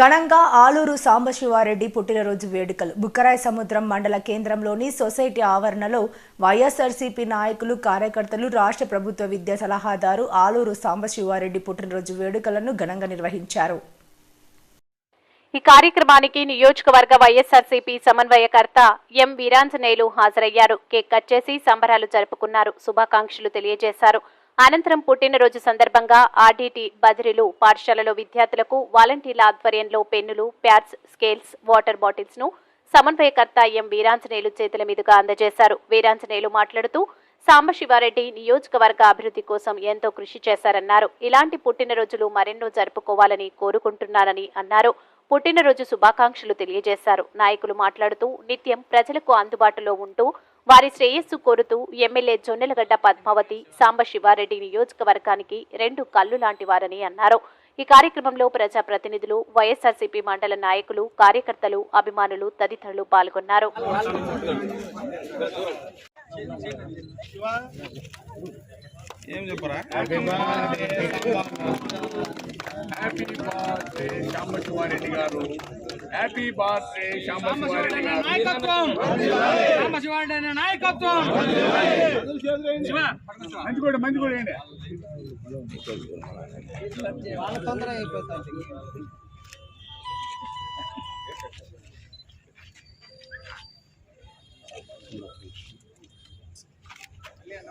ఘనంగా ఆలూరు సాంబశివారెడ్డి పుట్టినరోజు వేడుకలు. బుక్కరాయ సముద్రం మండల కేంద్రంలోని సొసైటీ ఆవరణలో వైఎస్ఆర్సీపీ నాయకులు కార్యకర్తలు రాష్ట్ర ప్రభుత్వ విద్యా సలహాదారు ఆలూరు సాంబశివారెడ్డి పుట్టినరోజు వేడుకలను ఘనంగా నిర్వహించారు. ఈ కార్యక్రమానికి నియోజకవర్గ వైఎస్ఆర్సీపీ సమన్వయకర్త ఎం వీరాంజనేయులు హాజరయ్యారు. కేక్ కట్ చేసి సంబరాలు జరుపుకున్నారు. శుభాకాంక్షలు తెలియజేశారు. అనంతరం పుట్టినరోజు సందర్భంగా ఆర్డీటీ బదిరీలు పాఠశాలలో విద్యార్థులకు వాలంటీర్ల ఆధ్వర్యంలో పెన్నులు ప్యాడ్స్ స్కేల్స్ వాటర్ బాటిల్స్ను సమన్వయకర్త ఎం వీరాంజనేయులు చేతుల మీదుగా అందజేశారు. వీరాంజనేయులు మాట్లాడుతూ సాంబశివారెడ్డి నియోజకవర్గ అభివృద్ధి కోసం ఎంతో కృషి చేశారన్నారు. ఇలాంటి పుట్టినరోజులు మరెన్నో జరుపుకోవాలని కోరుకుంటున్నానని అన్నారు. పుట్టినరోజు శుభాకాంక్షలు తెలియజేశారు. నాయకులు మాట్లాడుతూ నిత్యం ప్రజలకు అందుబాటులో ఉంటూ వారి శ్రేయస్సు కోరుతూ ఎమ్మెల్యే జొన్నెలగడ్డ పద్మావతి సాంబశివారెడ్డి నియోజకవర్గానికి రెండు కళ్ళు లాంటి వారని అన్నారు. ఈ కార్యక్రమంలో ప్రజాప్రతినిధులు వైఎస్ఆర్సీపీ మండల నాయకులు కార్యకర్తలు అభిమానులు తదితరులు పాల్గొన్నారు. ఏం చెప్పరా? హ్యాపీ బర్త్డే శాంబశివారెడ్డి గారు. హ్యాపీ బర్త్డే శాంబశివారెడ్డి గారు నాయకత్వం రామశివారెడ్డి అనే నాయకత్వం మంచి కూడా మంచి కూడా ఏంటి? లేదు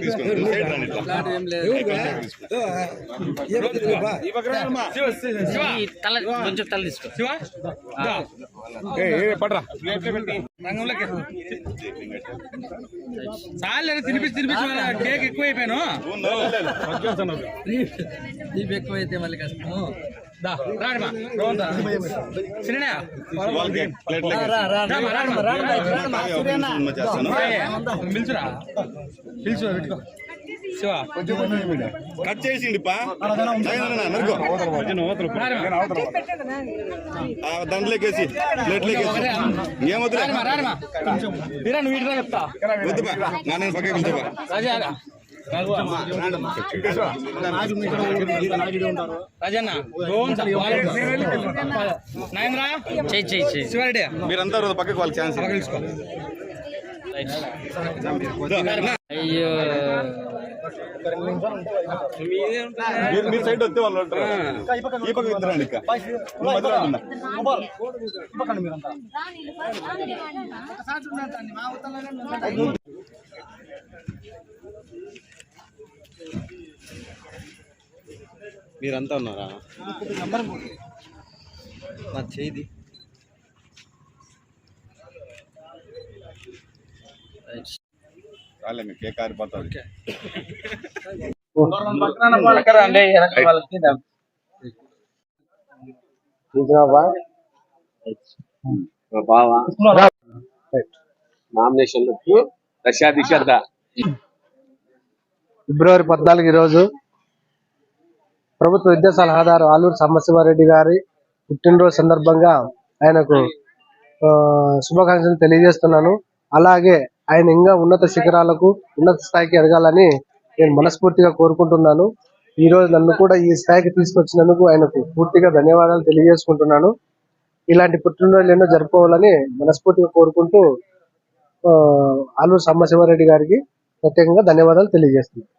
తీసుకుంది. సైడ్ రండి ఇట్లా. తల కొంచెం తల తీసుకో. ఏ, ఏ, రంగంలోకి. చాలు తినిపించి తినిపించి కేక్ ఎక్కువ అయిపోయాను నీకు ఎక్కువైతే మళ్ళీ కష్టం పిలుచురా. పిలుచు పెట్టుకో. కట్ చేసిండి దాంట్లోకేసి ప్లేట్ లేకేసి ఏమొద్దులే రాడమా రాడమా వీరా నువ్వు ఇటురా చెప్తా. వద్దు బా నా నేను పక్కకి రోజు పక్కకి వాళ్ళకి ఛాన్స్ అయ్యో. మీరు మీరు సైడ్ వస్తే వాళ్ళు ఉంటారు. ఈ పక్క ఇద్దరండి ఇక. నువ్వు మధ్యలో ఉన్నా. మీరంతా ఉన్నారా? నా చేది రాలే మీ కేక్ ఆరిపోతుంది. నామినేషన్లకు దశాధికర్త ఫిబ్రవరి పద్నాలుగు ఈరోజు ప్రభుత్వ విద్యా సలహాదారు ఆలూరు సాంబశివారెడ్డి గారి పుట్టినరోజు సందర్భంగా ఆయనకు ఆ, శుభాకాంక్షలు తెలియజేస్తున్నాను. అలాగే ఆయన ఇంకా ఉన్నత శిఖరాలకు ఉన్నత స్థాయికి ఎదగాలని నేను మనస్ఫూర్తిగా కోరుకుంటున్నాను. ఈ రోజు నన్ను కూడా ఈ స్థాయికి తీసుకొచ్చినందుకు ఆయనకు పూర్తిగా ధన్యవాదాలు తెలియజేసుకుంటున్నాను. ఇలాంటి పుట్టినరోజులు ఎన్నో జరుపుకోవాలని మనస్ఫూర్తిగా కోరుకుంటూ ఆ, ఆలూరు సాంబశివారెడ్డి గారికి ప్రత్యేకంగా ధన్యవాదాలు తెలియజేస్తున్నాను.